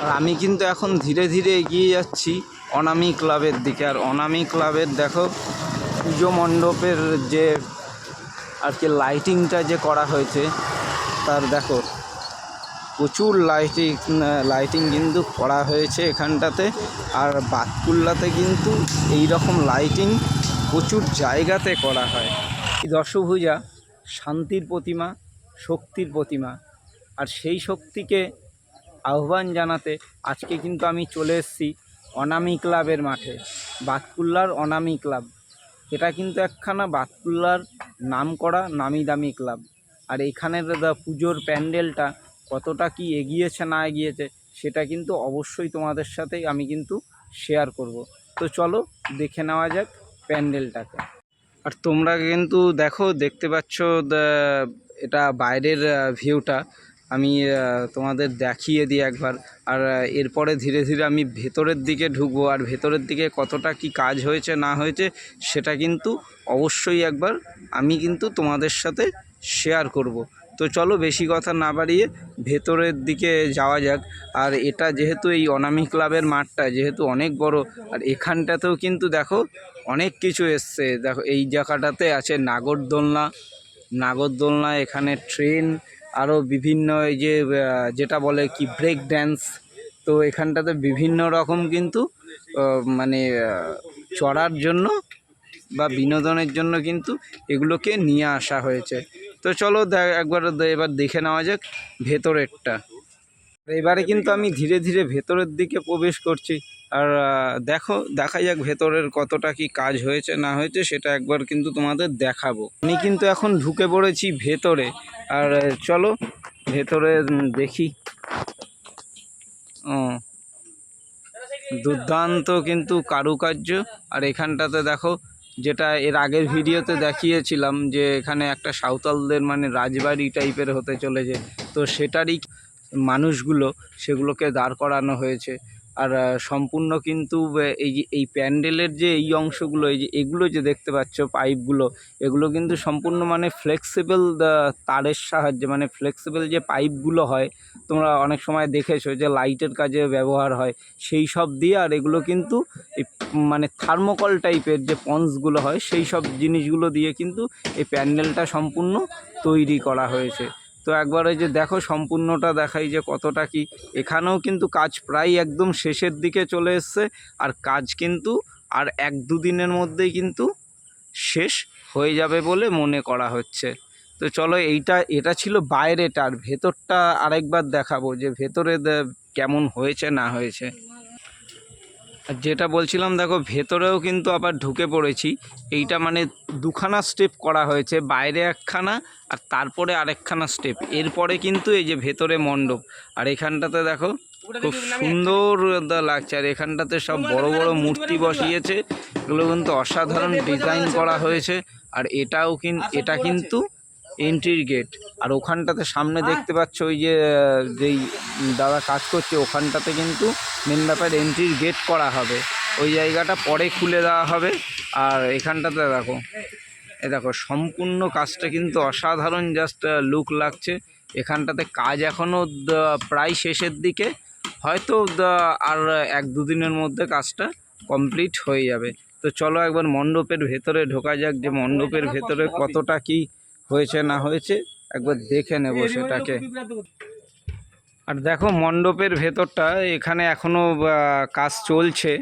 আর আমি কিন্তু এখন ধীরে ধীরে এগিয়ে যাচ্ছি অনামি ক্লাবের দিকে। আর অনামি ক্লাবের দেখো, পুজো মণ্ডপের যে আর কি লাইটিংটা যে করা হয়েছে, তার দেখো, প্রচুর লাইটিং লাইটিং কিন্তু করা হয়েছে এখানটাতে। আর বাতকুল্লাতে কিন্তু এই রকম লাইটিং প্রচুর জায়গাতে করা হয়। দশভূজা শান্তির প্রতিমা, শক্তির প্রতিমা। আর সেই শক্তিকে আহ্বান জানাতে আজকে কিন্তু আমি চলে এসেছি অনামি ক্লাবের মাঠে, বাতকুল্লার অনামি ক্লাব। এটা কিন্তু একখানা বাতকুল্লার নাম করা নামি দামি ক্লাব। আর এখানের দা- পুজোর প্যান্ডেলটা কতটা কি এগিয়েছে না এগিয়েছে, সেটা কিন্তু অবশ্যই তোমাদের সাথেই আমি কিন্তু শেয়ার করব। তো চলো দেখে নেওয়া যাক প্যান্ডেলটাকে। আর তোমরা কিন্তু দেখো, দেখতে পাচ্ছ এটা বাইরের ভিউটা আমি তোমাদের দেখিয়ে দিই একবার। আর এরপরে ধীরে ধীরে আমি ভেতরের দিকে ঢুকবো। আর ভেতরের দিকে কতটা কি কাজ হয়েছে, না হয়েছে, সেটা কিন্তু অবশ্যই একবার আমি কিন্তু তোমাদের সাথে শেয়ার করব। তো চলো বেশি কথা না বাড়িয়ে ভেতরের দিকে যাওয়া যাক। আর এটা যেহেতু এই অনামি ক্লাবের মাঠটা, যেহেতু অনেক বড়, আর এখানটাতেও কিন্তু দেখো অনেক কিছু এসছে। দেখো, এই জায়গাটাতে আছে নাগরদোলনা। নাগরদোলনা, এখানে ট্রেন আরও বিভিন্ন এই যে যেটা বলে কি ব্রেক ড্যান্স তো এখানটাতে বিভিন্ন রকম কিন্তু মানে চড়ার জন্য বা বিনোদনের জন্য কিন্তু এগুলোকে নিয়ে আসা হয়েছে। তো চলো একবার এবার দেখে নেওয়া যাক ভেতরেরটা। এবারে কিন্তু আমি ধীরে ধীরে ভেতরের দিকে প্রবেশ করছি। আর দেখো, দেখা যাক ভেতরের কতটা কি কাজ হয়েছে, না হয়েছে, সেটা একবার কিন্তু তোমাদের দেখাবো। আমি কিন্তু এখন ঢুকে পড়েছি ভেতরে। আর, চলো, ভেতরে দেখি। ও, দুর্দান্ত কিন্তু কারুকার্য। আর এখানটাতে দেখো, যেটা এর আগের ভিডিওতে দেখিয়েছিলাম যে এখানে একটা সাঁওতালদের মানে রাজবাড়ি টাইপের হতে চলেছে। তো সেটারই মানুষগুলো সেগুলোকে দাঁড় করানো হয়েছে। আর সম্পূর্ণ কিন্তু এই যে, এই প্যান্ডেলের যে এই অংশগুলো, এই যে, এগুলো যে দেখতে পাচ্ছ, পাইপগুলো, এগুলো কিন্তু সম্পূর্ণ মানে ফ্লেক্সিবল তারের সাহায্যে মানে ফ্লেক্সিবল যে পাইপগুলো হয়, তোমরা অনেক সময় দেখেছ যে লাইটের কাজে ব্যবহার হয়, সেই সব দিয়ে আর এগুলো কিন্তু মানে থার্মোকল টাইপের যে পন্সগুলো হয়, সেই সব জিনিসগুলো দিয়ে কিন্তু এই প্যান্ডেলটা সম্পূর্ণ তৈরি করা হয়েছে। তো একবার ওই যে দেখো সম্পূর্ণটা দেখাই যে কতটা কি। এখানেও কিন্তু কাজ প্রায় একদম শেষের দিকে চলে এসছে আর কাজ কিন্তু আর এক দুদিনের মধ্যেই কিন্তু শেষ হয়ে যাবে বলে মনে করা হচ্ছে। তো চলো এইটা, এটা ছিল বাইরেটা আর ভেতরটা আরেকবার দেখাবো যে ভেতরে কেমন হয়েছে না হয়েছে। যেটা বলছিলাম দেখো ভেতরেও কিন্তু আবার ঢুকে পড়েছি। এইটা মানে দুখানা স্টেপ করা হয়েছে বাইরে একখানা আর তারপরে আরেকখানা স্টেপ এরপরে কিন্তু এই যে ভেতরে মণ্ডপ। আর এখানটাতে দেখো খুব সুন্দর লাগছে। আর এখানটাতে সব বড় বড় মূর্তি বসিয়েছে। এগুলো কিন্তু অসাধারণ ডিজাইন করা হয়েছে। আর এটাও কিন্তু এটা কিন্তু এন্ট্রির গেট আর ওখানটাতে সামনে দেখতে পাচ্ছ ওই যে যেই দাদা কাজ করছে ওখানটাতে কিন্তু মেন ব্যাপার এন্ট্রির গেট করা হবে। ওই জায়গাটা পরে খুলে দেওয়া হবে। আর এখানটাতে দেখো এ দেখো সম্পূর্ণ কাজটা কিন্তু অসাধারণ জাস্ট লুক লাগছে। এখানটাতে কাজ এখনও প্রায় শেষের দিকে। হয়তো আর এক দুদিনের মধ্যে কাজটা কমপ্লিট হয়ে যাবে। তো চলো একবার মণ্ডপের ভেতরে ঢোকা যাক যে মণ্ডপের ভেতরে কতটা কি হয়েছে না হয়েছে একবার দেখে নেব সেটাকে। আর দেখো মণ্ডপের ভেতরটা এখানে এখনও কাজ চলছে।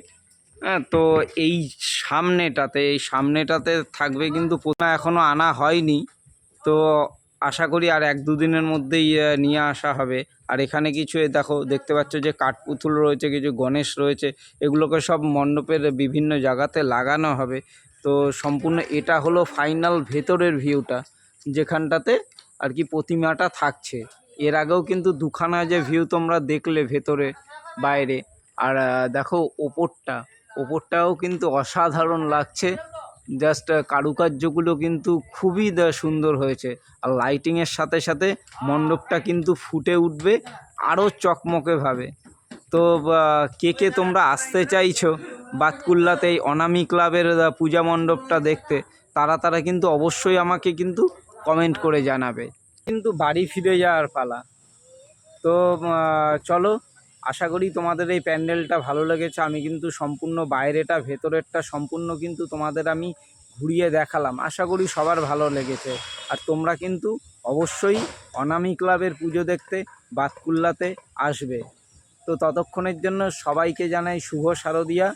হ্যাঁ তো এই সামনেটাতে এই সামনেটাতে থাকবে কিন্তু প্রথমে এখনও আনা হয়নি। তো আশা করি আর এক দুদিনের মধ্যেই নিয়ে আসা হবে। আর এখানে কিছু দেখো দেখতে পাচ্ছ যে কাঠপুতুল রয়েছে কিছু গণেশ রয়েছে এগুলোকে সব মণ্ডপের বিভিন্ন জায়গাতে লাগানো হবে। তো সম্পূর্ণ এটা হলো ফাইনাল ভেতরের ভিউটা যেখানটাতে আর কি প্রতিমাটা থাকছে। এর আগেও কিন্তু দুখানা যে ভিউ তোমরা দেখলে ভেতরে, বাইরে। আর দেখো ওপরটা। ওপরটাও কিন্তু অসাধারণ লাগছে। জাস্ট কারুকার্যগুলো কিন্তু খুবই সুন্দর হয়েছে। আর লাইটিংয়ের সাথে সাথে মণ্ডপটা কিন্তু ফুটে উঠবে আরও চকমকেভাবে তো কে কে তোমরা আসতে চাইছো বাতকুল্লাতে এই অনামি ক্লাবের পূজা মণ্ডপটা দেখতে, তারা তারা কিন্তু অবশ্যই আমাকে কিন্তু কমেন্ট করে জানাবে। কিন্তু বাড়ি ফিরে যাওয়ার পালা। তো চলো, আশা করি তোমাদের এই প্যান্ডেলটা ভালো লেগেছে। আমি কিন্তু সম্পূর্ণ বাইরেটা, ভেতরেরটা সম্পূর্ণ কিন্তু তোমাদের আমি ঘুরিয়ে দেখালাম। আশা করি সবার ভালো লেগেছে। আর তোমরা কিন্তু অবশ্যই অনামি ক্লাবের পুজো দেখতে বাতকুল্লাতে আসবে। তো ততক্ষণের জন্য সবাইকে জানাই শুভ শারদিয়া।